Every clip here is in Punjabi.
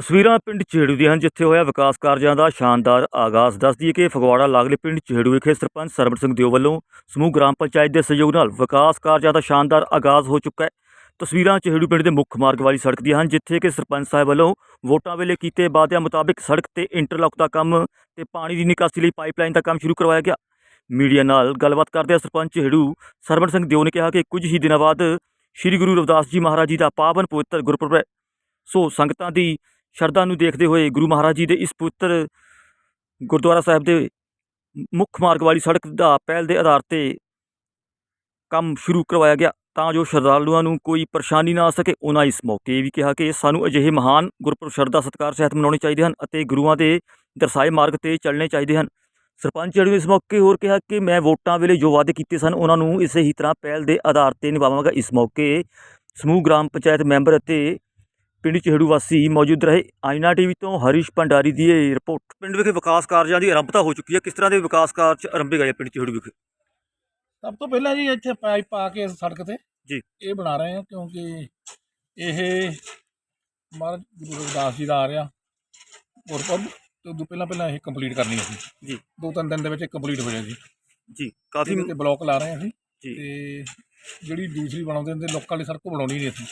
ਤਸਵੀਰਾਂ ਪਿੰਡ ਚਿਹੜੂ ਦੀਆਂ ਹਨ, ਜਿੱਥੇ ਹੋਇਆ ਵਿਕਾਸ ਕਾਰਜਾਂ ਦਾ ਸ਼ਾਨਦਾਰ ਆਗਾਜ਼। ਦੱਸਦੀ ਹੈ ਕਿ ਫਗਵਾੜਾ ਲਾਗਲੇ ਪਿੰਡ ਚਿਹੜੂ ਵਿਖੇ ਸਰਪੰਚ ਸਰਬਤ ਸਿੰਘ ਦਿਓ ਵੱਲੋਂ ਸਮੂਹ ਗ੍ਰਾਮ ਪੰਚਾਇਤ ਦੇ ਸਹਿਯੋਗ ਨਾਲ ਵਿਕਾਸ ਕਾਰਜਾਂ ਦਾ ਸ਼ਾਨਦਾਰ ਆਗਾਜ਼ ਹੋ ਚੁੱਕਾ ਹੈ। ਤਸਵੀਰਾਂ ਚਿਹੜੂ ਪਿੰਡ ਦੇ ਮੁੱਖ ਮਾਰਗ ਵਾਲੀ ਸੜਕ ਦੀਆਂ ਹਨ, ਜਿੱਥੇ ਕਿ ਸਰਪੰਚ ਸਾਹਿਬ ਵੱਲੋਂ ਵੋਟਾਂ ਵੇਲੇ ਕੀਤੇ ਵਾਅਦਿਆਂ ਮੁਤਾਬਿਕ ਸੜਕ ਤੇ ਇੰਟਰਲੌਕ ਦਾ ਕੰਮ ਤੇ ਪਾਣੀ ਦੀ ਨਿਕਾਸੀ ਲਈ ਪਾਈਪਲਾਈਨ ਦਾ ਕੰਮ ਸ਼ੁਰੂ ਕਰਵਾਇਆ ਗਿਆ। ਮੀਡੀਆ ਨਾਲ ਗੱਲਬਾਤ ਕਰਦਿਆਂ ਸਰਪੰਚ ਚਿਹੜੂ ਸਰਬਤ ਸਿੰਘ ਦਿਓ ਨੇ ਕਿਹਾ ਕਿ ਕੁਝ ਹੀ ਦਿਨਾਂ ਬਾਅਦ ਸ੍ਰੀ ਗੁਰੂ ਰਵਿਦਾਸ ਜੀ ਮਹਾਰਾਜ ਜੀ ਦਾ ਪਾਵਨ ਪਵਿੱਤਰ ਗੁਰਪੁਰਬ ਹੈ। ਸੋ ਸੰਗਤਾਂ ਦੀ ਸ਼ਰਧਾ ਨੂੰ ਦੇਖਦੇ ਹੋਏ ਗੁਰੂ ਮਹਾਰਾਜ ਜੀ ਦੇ ਇਸ ਪਵਿੱਤਰ ਗੁਰਦੁਆਰਾ ਸਾਹਿਬ ਦੇ ਮੁੱਖ ਮਾਰਗ ਵਾਲੀ ਸੜਕ ਦਾ ਪਹਿਲ ਦੇ ਆਧਾਰ ਤੇ ਕੰਮ ਸ਼ੁਰੂ ਕਰਵਾਇਆ ਗਿਆ, ਤਾਂ ਜੋ ਸ਼ਰਧਾਲੂਆਂ ਨੂੰ ਕੋਈ ਪਰੇਸ਼ਾਨੀ ਨਾ ਆ ਸਕੇ, ਉਹਨਾਂ ਇਸ ਮੌਕੇ ਇਹ ਵੀ ਕਿਹਾ ਕਿ ਸਾਨੂੰ ਅਜਿਹੇ ਮਹਾਨ ਗੁਰਪੁਰਬ ਸ਼ਰਧਾ ਸਤਿਕਾਰ ਸਹਿਤ ਮਨਾਉਣੇ ਚਾਹੀਦੇ ਹਨ ਅਤੇ ਗੁਰੂਆਂ ਦੇ ਦਰਸਾਏ ਮਾਰਗ ਤੇ ਚੱਲਣੇ ਚਾਹੀਦੇ ਹਨ। ਸਰਪੰਚ ਜਿਹੜੀ ਇਸ ਮੌਕੇ ਹੋਰ ਕਿਹਾ ਕਿ ਮੈਂ ਵੋਟਾਂ ਵੇਲੇ ਜੋ ਵਾਅਦੇ ਕੀਤੇ ਸਨ, ਉਹਨਾਂ ਨੂੰ ਇਸੇ ਹੀ ਤਰ੍ਹਾਂ ਪਹਿਲ ਦੇ ਆਧਾਰ ਤੇ ਨਿਭਾਵਾਂਗਾ। ਇਸ ਮੌਕੇ ਸਮੂਹ, ਗ੍ਰਾਮ ਪੰਚਾਇਤ ਮੈਂਬਰ ਅਤੇ ਪਿੰਡ ਚਿਹੜੂ ਵਾਸੀ ਮੌਜੂਦ ਰਹੇ। ਆਇਨਾ ਟੀਵੀ ਤੋਂ ਹਰੀਸ਼ ਭੰਡਾਰੀ ਦੀ ਇਹ ਰਿਪੋਰਟ। ਪਿੰਡ ਵਿਖੇ ਵਿਕਾਸ ਕਾਰਜਾਂ ਦੀ ਆਰੰਭਤਾ ਹੋ ਚੁੱਕੀ ਹੈ। ਕਿਸ ਤਰ੍ਹਾਂ ਦੇ ਵਿਕਾਸ ਕਾਰਜ ਆਰੰਭੇ ਗਏ ਪਿੰਡ ਚਿਹੜੂ ਵਿਖੇ? ਸਭ ਤੋਂ ਪਹਿਲਾਂ ਜੀ ਇੱਥੇ ਪਾਈਪ ਪਾ ਕੇ ਸੜਕ ਤੇ ਜੀ। ਇਹ ਬਣਾ ਰਹੇ ਹਾਂ ਕਿਉਂਕਿ ਇਹ ਮਹਾਰਾਜ ਗੁਰੂ ਰਵਿਦਾਸ ਜੀ ਦਾ ਆ ਰਿਹਾ। ਗੁਰਪੁਰਬ ਤੇ ਉਦੋਂ ਪਹਿਲਾਂ ਪਹਿਲਾਂ ਇਹ ਕੰਪਲੀਟ ਕਰਨੀ ਅਸੀਂ। ਜੀ। ਦੋ ਤਿੰਨ ਦਿਨ ਦੇ ਵਿੱਚ ਕੰਪਲੀਟ ਹੋ ਜਾਏਗੀ ਜੀ। ਕਾਫੀ ਤੇ ਬਲੌਕ ਲਾ ਰਹੇ ਹਾਂ ਅਸੀਂ। ਜੀ। ਤੇ ਜਿਹੜੀ ਦੂਸਰੀ ਬਣਾਉਂਦੇ ਹੁੰਦੇ ਲੋਕਾਂ ਵਾਲੀ ਸੜਕ ਬਣਾਉਣੀ ਨਹੀਂ ਅਸੀਂ।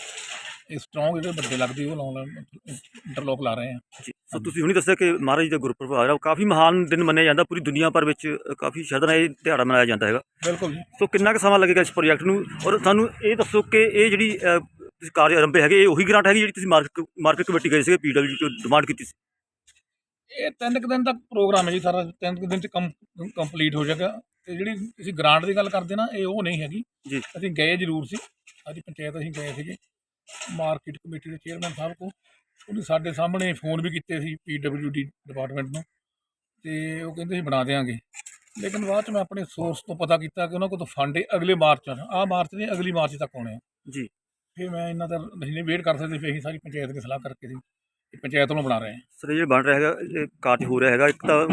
ਇਹ ਸਟਰੋਂਗ ਜਿਹੜੇ ਵੱਡੇ ਲੱਗਦੇ ਉਹ ਲਾਉਣ ਇੰਟਰਲੋਕ ਲਾ ਰਹੇ ਜੀ। ਸੋ ਤੁਸੀਂ ਹੁਣੀ ਦੱਸਿਆ ਕਿ ਮਹਾਰਾਜ ਜੀ ਦਾ ਗੁਰਪੁਰਬ ਆ ਰਿਹਾ ਉਹ ਕਾਫੀ ਮਹਾਨ ਦਿਨ ਮੰਨਿਆ ਜਾਂਦਾ ਪੂਰੀ ਦੁਨੀਆ ਭਰ ਵਿੱਚ ਕਾਫੀ ਸ਼ਰਧਾ ਨਾਲ ਇਹ ਦਿਹਾੜਾ ਮਨਾਇਆ ਜਾਂਦਾ ਹੈਗਾ। ਬਿਲਕੁਲ ਜੀ। ਸੋ ਕਿੰਨਾ ਕੁ ਸਮਾਂ ਲੱਗੇਗਾ ਇਸ ਪ੍ਰੋਜੈਕਟ ਨੂੰ? ਔਰ ਸਾਨੂੰ ਇਹ ਦੱਸੋ ਕਿ ਇਹ ਜਿਹੜੀ ਤੁਸੀਂ ਕਾਰਜ ਆਰੰਭੇ ਹੈਗੇ ਇਹ ਉਹੀ ਗ੍ਰਾਂਟ ਹੈਗੀ ਜਿਹੜੀ ਤੁਸੀਂ ਮਾਰਕੀਟ ਮਾਰਕੀਟ ਕਮੇਟੀ ਗਏ ਸੀਗੇ ਪੀਡਬਲਯੂ ਤੋਂ ਡਿਮਾਂਡ ਕੀਤੀ ਸੀ? ਇਹ ਤਿੰਨ ਕੁ ਦਿਨ ਤੱਕ ਪ੍ਰੋਗਰਾਮ ਹੈ ਜੀ ਸਾਰਾ ਤਿੰਨ ਕੁ ਦਿਨ ਚ ਕੰਪਲੀਟ ਹੋ ਜਾਏਗਾ। ਤੇ ਜਿਹੜੀ ਤੁਸੀਂ ਗ੍ਰਾਂਟ ਦੀ ਗੱਲ ਕਰਦੇ ਨਾ ਇਹ ਉਹ ਨਹੀਂ ਹੈਗੀ। ਜੀ। ਅਸੀਂ ਗਏ ਜ਼ਰੂਰ ਸੀ। ਸਾਡੀ ਪੰਚਾਇਤ ਅਸੀਂ ਗਏ ਸੀਗੇ। ਮਾਰਕੀਟ ਕਮੇਟੀ ਦੇ ਚੇਅਰਮੈਨ ਸਾਹਿਬ ਕੋ ਉਹਨੇ ਸਾਡੇ ਸਾਹਮਣੇ ਫੋਨ ਵੀ ਕੀਤੇ ਸੀ ਪੀਡਬਲਯੂਡੀ ਡਿਪਾਰਟਮੈਂਟ ਨੂੰ ਤੇ ਉਹ ਕਹਿੰਦੇ ਸੀ ਬਣਾ ਦੇਵਾਂਗੇ ਲੇਕਿਨ ਬਾਅਦ ਚ ਮੈਂ ਆਪਣੇ ਸੋਰਸ ਤੋਂ ਪਤਾ ਕੀਤਾ ਕਿ ਉਹਨਾਂ ਕੋਲ ਤਾਂ ਫੰਡ ਅਗਲੇ ਮਾਰਚ ਆ ਆਹ ਮਾਰਚ ਨਹੀਂ ਅਗਲੀ ਮਾਰਚ ਤੱਕ ਆਉਣੇ ਆ। ਜੀ। ਫਿਰ ਮੈਂ ਇਹਨਾਂ ਦਾ ਨਹੀਂ ਵੇਟ ਕਰ ਸਕਦੇ ਫਿਰ ਅਸੀਂ ਸਾਰੀ ਪੰਚਾਇਤ ਦੀ ਸਲਾਹ ਕਰਕੇ ਸੀ ਪੰਚਾਇਤ ਵੱਲੋਂ ਬਣਾ ਰਹੇ ਹਾਂ। ਸਰ ਇਹ ਬਣ ਰਿਹਾ ਹੈਗਾ ਇਹ ਕਾਰਜ ਹੋ ਰਿਹਾ ਹੈਗਾ। ਇੱਕ ਤਾਂ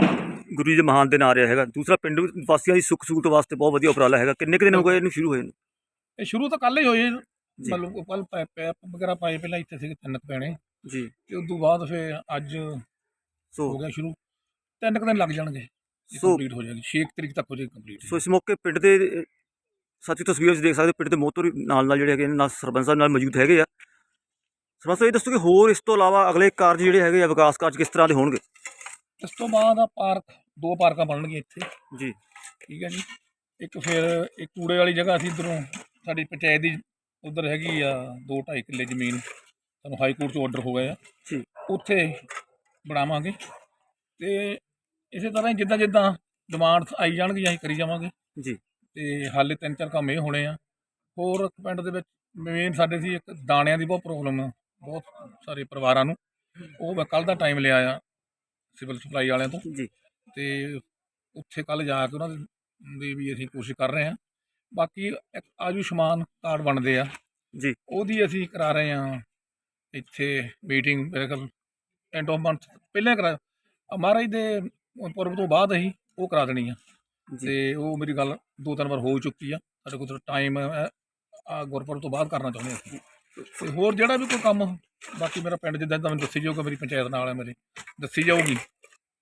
ਗੁਰੂ ਜੀ ਦੇ ਮਹਾਨ ਦਿਨ ਆ ਰਿਹਾ ਹੈਗਾ। ਦੂਸਰਾ ਪਿੰਡ ਵਾਸੀਆਂ ਦੀ ਸੁੱਖ ਸਹੂਲਤ ਵਾਸਤੇ ਬਹੁਤ ਵਧੀਆ ਉਪਰਾਲਾ ਹੈਗਾ। ਕਿੰਨੇ ਕੁ ਦਿਨ ਹੋ ਗਏ ਇਹਨੂੰ ਸ਼ੁਰੂ ਹੋਏ ਨੂੰ? ਇਹ ਸ਼ੁਰੂ ਤਾਂ ਕੱਲ ਹੀ ਹੋਏ। ਮਤਲਬ ਕੱਲ ਪੈਪ ਵਗੈਰਾ ਪਾਏ ਪਹਿਲਾਂ ਇੱਥੇ ਸੀਗੇ ਤਿੰਨ ਕੁ ਪੈਣੇ ਜੀ। ਤੇ ਉਸ ਤੋਂ ਬਾਅਦ ਫਿਰ ਅੱਜ ਸੋ ਹੋ ਗਿਆ ਸ਼ੁਰੂ। ਤਿੰਨ ਕੁ ਦਿਨ ਲੱਗ ਜਾਣਗੇ ਸੋ ਕੰਪਲੀਟ ਹੋ ਜਾਏਗੀ। 6 ਤਰੀਕ ਤੱਕ ਹੋ ਜਾਏਗੀ ਕੰਪਲੀਟ ਸੋ ਇਸ ਮੌਕੇ ਪਿੰਡ ਦੇ ਸਾਥੀ ਤਸਵੀਰਾਂ 'ਚ ਦੇਖ ਸਕਦੇ ਪਿੰਡ ਦੇ ਮੋਹਤਰ ਨਾਲ ਨਾਲ ਜਿਹੜੇ ਹੈਗੇ ਨੇ, ਨਾਲ ਸਰਪੰਚ ਸਾਹਿਬ ਨਾਲ ਮੌਜੂਦ ਹੈਗੇ ਆ। ਸਰਪੰਚ ਸਾਹਿਬ ਇਹ ਦੱਸੋ ਕਿ ਹੋਰ ਇਸ ਤੋਂ ਇਲਾਵਾ ਅਗਲੇ ਕਾਰਜ ਜਿਹੜੇ ਹੈਗੇ ਆ ਵਿਕਾਸ ਕਾਰਜ ਕਿਸ ਤਰ੍ਹਾਂ ਦੇ ਹੋਣਗੇ? ਇਸ ਤੋਂ ਬਾਅਦ ਆ ਪਾਰਕ ਦੋ ਪਾਰਕਾਂ ਬਣਨਗੀਆਂ ਇੱਥੇ। ਜੀ। ਠੀਕ ਹੈ ਜੀ। ਇੱਕ ਫਿਰ ਇੱਕ ਕੂੜੇ ਵਾਲੀ ਜਗ੍ਹਾ ਸੀ ਇਧਰੋਂ ਸਾਡੀ ਪੰਚਾਇਤ ਦੀ ਉਧਰ ਹੈਗੀ ਆ 2.5 ਕਿੱਲੇ ਜ਼ਮੀਨ ਸਾਨੂੰ ਹਾਈ ਕੋਰਟ 'ਚ ਆਰਡਰ ਹੋ ਗਿਆ ਆ। ਉੱਥੇ ਬਣਾਵਾਂਗੇ ਤੇ ਇਸੇ ਤਰ੍ਹਾਂ ਹੀ ਜਿੱਦਾਂ ਜਿੱਦਾਂ ਡਿਮਾਂਡਸ ਆਈ ਜਾਣਗੀਆਂ ਅਸੀਂ ਕਰੀ ਜਾਵਾਂਗੇ। ਜੀ। ਤੇ ਹਾਲੇ ਤਿੰਨ ਚਾਰ ਕੰਮ ਇਹ ਹੋਣੇ ਆ। ਹੋਰ ਪਿੰਡ ਦੇ ਵਿੱਚ ਮੇਨ ਸਾਡੇ ਸੀ ਇੱਕ ਦਾਣਿਆਂ ਦੀ ਬਹੁਤ ਪ੍ਰੋਬਲਮ ਆ ਬਹੁਤ ਸਾਰੇ ਪਰਿਵਾਰਾਂ ਨੂੰ। ਉਹ ਮੈਂ ਕੱਲ ਦਾ ਟਾਈਮ ਲਿਆ ਆ ਸਿਵਲ ਸਪਲਾਈ ਵਾਲਿਆਂ ਤੋਂ। ਜੀ। ਤੇ ਉੱਥੇ ਕੱਲ ਜਾ ਕੇ ਉਹਨਾਂ ਦੇ ਦੀ ਵੀ ਅਸੀਂ ਕੋਸ਼ਿਸ਼ ਕਰ ਰਹੇ ਹਾਂ ਬਾਕੀ ਇੱਕ ਆਯੁਸ਼ਮਾਨ ਕਾਰਡ ਬਣਦੇ ਆ। ਜੀ। ਉਹਦੀ ਅਸੀਂ ਕਰਾ ਰਹੇ ਹਾਂ ਇੱਥੇ ਮੀਟਿੰਗ ਮੇਰੇ ਖਿਆਲ ਐਂਡ ਆਫ ਮੰਥ ਪਹਿਲਾਂ ਕਰਾ ਮਹਾਰਾਜ ਦੇ ਪੁਰਬ ਤੋਂ ਬਾਅਦ ਅਸੀਂ ਉਹ ਕਰਾ ਦੇਣੀ ਆ। ਤੇ ਉਹ ਮੇਰੀ ਗੱਲ ਦੋ ਤਿੰਨ ਵਾਰ ਹੋ ਚੁੱਕੀ ਆ। ਸਾਡੇ ਕੋਲ ਟਾਈਮ ਆ ਗੁਰਪੁਰਬ ਤੋਂ ਬਾਅਦ ਕਰਨਾ ਚਾਹੁੰਦੇ ਅਸੀਂ। ਤੇ ਹੋਰ ਜਿਹੜਾ ਵੀ ਕੋਈ ਕੰਮ ਬਾਕੀ ਮੇਰਾ ਪਿੰਡ ਜਿੱਦਾਂ ਤੁਹਾਨੂੰ ਦੱਸੀ ਜਾਊਗਾ ਮੇਰੀ ਪੰਚਾਇਤ ਨਾਲ ਹੈ ਮੇਰੀ ਦੱਸੀ ਜਾਊਗੀ।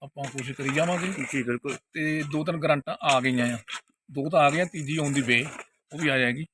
ਆਪਾਂ ਕੋਸ਼ਿਸ਼ ਕਰੀ ਜਾਵਾਂਗੇ। ਜੀ ਬਿਲਕੁਲ। ਤੇ ਦੋ ਤਿੰਨ ਗਰੰਟਾਂ ਆ ਗਈਆਂ ਆ। ਦੋ ਤਾਂ ਆ ਗਈਆਂ ਤੀਜੀ ਆਉਣ ਦੀ ਵੇ ਉਹ ਵੀ ਆ ਜਾਏਗੀ।